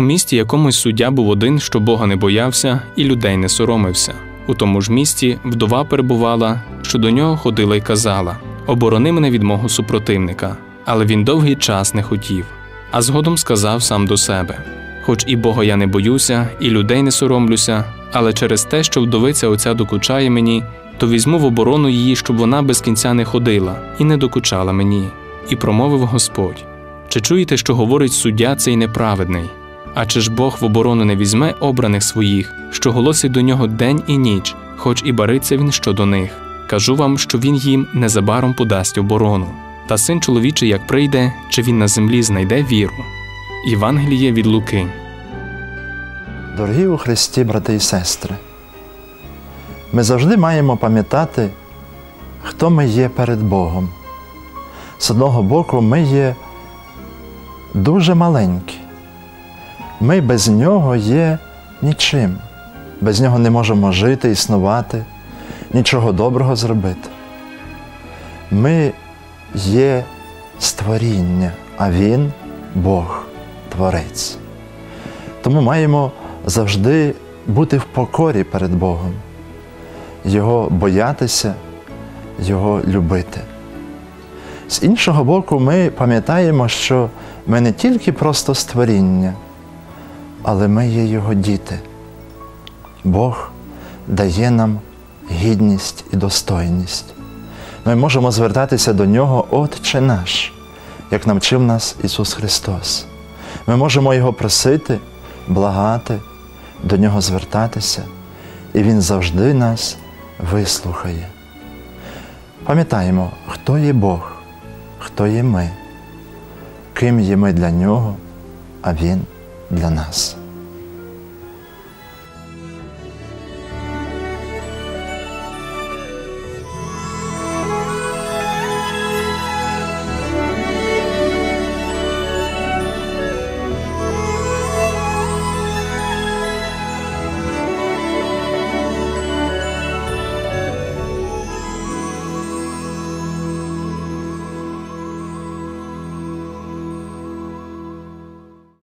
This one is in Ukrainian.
У місті якомусь суддя був один, що Бога не боявся і людей не соромився. У тому ж місті вдова перебувала, що до нього ходила й казала: Оборони мене від мого супротивника. Але він довгий час не хотів. А згодом сказав сам до себе: Хоч і Бога я не боюся, і людей не соромлюся, але через те, що вдовиця оця докучає мені, то візьму в оборону її, щоб вона без кінця не ходила і не докучала мені. І промовив Господь: Чи чуєте, що говорить суддя цей неправедний? А чи ж Бог в оборону не візьме обраних своїх, що голосить до нього день і ніч, хоч і бариться він щодо них? Кажу вам, що він їм незабаром подасть оборону. Та син чоловічий, як прийде, чи він на землі знайде віру? Євангеліє від Луки. Дорогі у Христі, брати і сестри, ми завжди маємо пам'ятати, хто ми є перед Богом. З одного боку, ми є дуже маленькі. Ми без нього є нічим. Без нього не можемо жити, існувати, нічого доброго зробити. Ми є створіння, а Він Бог, Творець. Тому маємо завжди бути в покорі перед Богом, Його боятися, Його любити. З іншого боку, ми пам'ятаємо, що ми не тільки просто створіння, але ми є Його діти. Бог дає нам гідність і достойність. Ми можемо звертатися до Нього Отче наш, як навчив нас Ісус Христос. Ми можемо Його просити, благати, до Нього звертатися, і Він завжди нас вислухає. Пам'ятаємо, хто є Бог, хто є ми, ким є ми для Нього, а Він для нас.